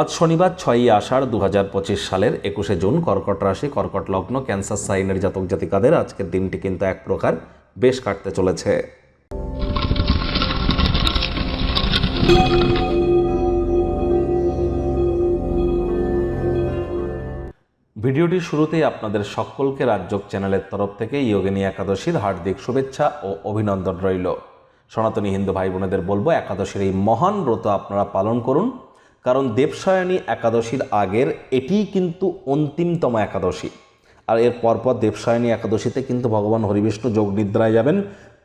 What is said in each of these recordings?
আজ শনিবার ছয়ই আষাঢ় দু হাজার পঁচিশ সালের একুশে জুন কর্কট রাশি, কর্কট লগ্ন, ক্যান্সার সাইনের জাতক জাতিকাদের আজকের দিনটি কিন্তু এক প্রকার বেশ কাটতে চলেছে। ভিডিওটির শুরুতেই আপনাদের সকলকে রাজ্যক চ্যানেলের তরফ থেকে ইয়োগিনী একাদশীর হার্দিক শুভেচ্ছা ও অভিনন্দন রইল। সনাতনী হিন্দু ভাই বোনেদের বলব, একাদশীর এই মহান ব্রত আপনারা পালন করুন। কারণ দেবসায়নী একাদশীর আগের এটিই কিন্তু অন্তিমতম একাদশী। আর এর পরপর দেবসায়নী একাদশীতে কিন্তু ভগবান হরিবিষ্ণু যোগ নিদ্রায় যাবেন।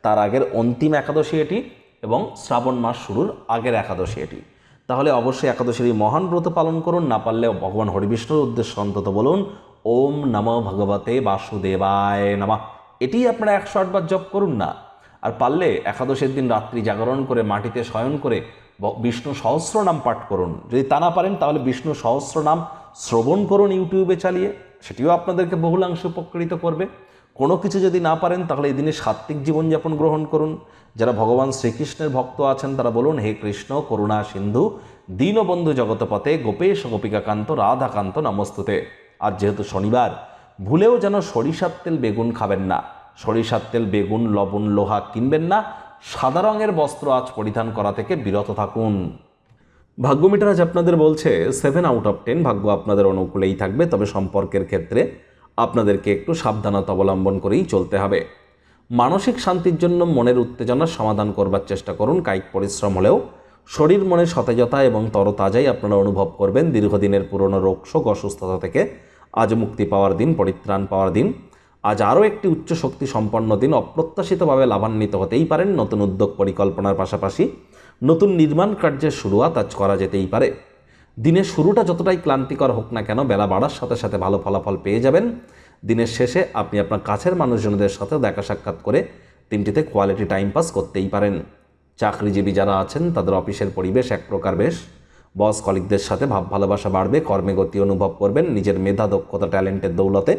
তার আগের অন্তিম একাদশী এটি এবং শ্রাবণ মাস শুরুর আগের একাদশী এটি। তাহলে অবশ্যই একাদশীর এই মহান ব্রত পালন করুন, না পারলে ভগবান হরিবিষ্ণুর উদ্দেশ্যে অন্তত বলুন, ওম নম ভগবতে বাসুদেবায় নমঃ। এটি আপনারা একশো আটবার জপ করুন না। আর পারলে একাদশের দিন রাত্রি জাগরণ করে, মাটিতে শয়ন করে বিষ্ণু সহস্র নাম পাঠ করুন। যদি তা না পারেন, তাহলে বিষ্ণু সহস্র নাম শ্রবণ করুন ইউটিউবে চালিয়ে। সেটিও আপনাদেরকে বহুলাংশে উপকৃত করবে। কোনো কিছু যদি না পারেন, তাহলে এই দিনে সাত্ত্বিক জীবনযাপন গ্রহণ করুন। যারা ভগবান শ্রীকৃষ্ণের ভক্ত আছেন, তারা বলুন, হে কৃষ্ণ, করুণা সিন্ধু, দীনবন্ধু জগতপথে গোপেশ গোপিকাকান্ত, রাধাকান্ত নমস্তুতে। আর যেহেতু শনিবার, ভুলেও যেন সরিষার তেল বেগুন খাবেন না। সরিষার তেল, বেগুন, লবণ, লোহা কিনবেন না। সাদা রঙের বস্ত্র আজ পরিধান করা থেকে বিরত থাকুন। ভাগ্য মিটার আজ আপনাদের বলছে সেভেন আউট অফ টেন ভাগ্য আপনাদের অনুকূলেই থাকবে, তবে সম্পর্কের ক্ষেত্রে আপনাদেরকে একটু সাবধানতা অবলম্বন করেই চলতে হবে। মানসিক শান্তির জন্য মনের উত্তেজনার সমাধান করবার চেষ্টা করুন, কায়িক পরিশ্রম হলেও শরীর মনে সতেজতা এবং তরতাজাই আপনারা অনুভব করবেন। দীর্ঘদিনের পুরনো রোগশোক অসুস্থতা থেকে আজ মুক্তি পাওয়ার দিন, পরিত্রাণ পাওয়ার দিন। আজ আরও একটি উচ্চ শক্তি সম্পন্ন দিন অপ্রত্যাশিতভাবে লাভান্বিত হতেই পারেন নতুন উদ্যোগ পরিকল্পনার পাশাপাশি। নতুন নির্মাণ কার্যের শুরুয়াত আজ করা যেতেই পারে। দিনের শুরুটা যতটাই ক্লান্তিকর হোক না কেন, বেলা বাড়ার সাথে সাথে ভালো ফলাফল পেয়ে যাবেন। দিনের শেষে আপনি আপনার কাছের মানুষজনদের সাথে দেখা সাক্ষাৎ করে দিনটিতে কোয়ালিটি টাইম পাস করতেই পারেন। চাকরিজীবী যারা আছেন, তাদের অফিসের পরিবেশ এক প্রকার বেশ। বস কলিকদের সাথে ভাব ভালোবাসা বাড়বে, কর্মে গতি অনুভব করবেন, নিজের মেধা, দক্ষতা ট্যালেন্টের দৌলতে।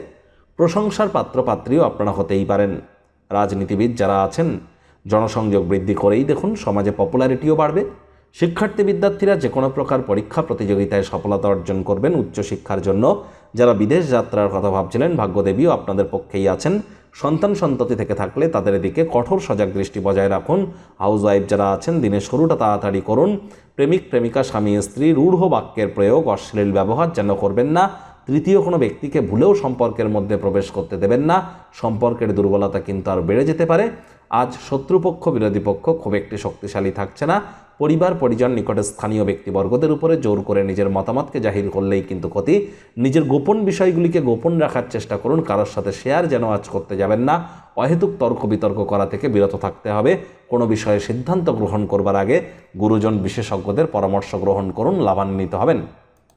প্রশংসার পাত্রপাত্রীও আপনারা হতেই পারেন। রাজনীতিবিদ যারা আছেন, জনসংযোগ বৃদ্ধি করেই দেখুন সমাজে পপুলারিটিও বাড়বে। শিক্ষার্থী বিদ্যার্থীরা যে কোনো প্রকার পরীক্ষা প্রতিযোগিতায় সফলতা অর্জন করবেন উচ্চশিক্ষার জন্য। যারা বিদেশ যাত্রার কথা ভাবছিলেন, ভাগ্যদেবীও আপনাদের পক্ষেই আছেন। সন্তান সন্ততি থেকে থাকলে তাদের দিকে কঠোর সজাগ দৃষ্টি বজায় রাখুন। হাউস ওয়াইফ যারা আছেন, দিনের শুরুটা তাড়াতাড়ি করুন। প্রেমিক, প্রেমিকা, স্বামী, স্ত্রী, রূঢ় বাক্যের প্রয়োগ, অশ্লীল ব্যবহার যেন করবেন না। তৃতীয় কোনো ব্যক্তিকে ভুলেও সম্পর্কের মধ্যে প্রবেশ করতে দেবেন না। সম্পর্কের দুর্বলতা কিন্তু আর বেড়ে যেতে পারে। আজ শত্রুপক্ষ, বিরোধী পক্ষ খুব একটি শক্তিশালী থাকছে না। পরিবার, পরিজন নিকটে স্থানীয় ব্যক্তিবর্গদের উপরে জোর করে নিজের মতামতকে জাহির করলেই কিন্তু ক্ষতি। নিজের গোপন বিষয়গুলিকে গোপন রাখার চেষ্টা করুন। কারোর সাথে শেয়ার যেন আজ করতে যাবেন না। অহেতুক তর্ক বিতর্ক করা থেকে বিরত থাকতে হবে। কোনো বিষয়ে সিদ্ধান্ত গ্রহণ করবার আগে গুরুজন বিশেষজ্ঞদের পরামর্শ গ্রহণ করুন। লাভান্বিত হবেন।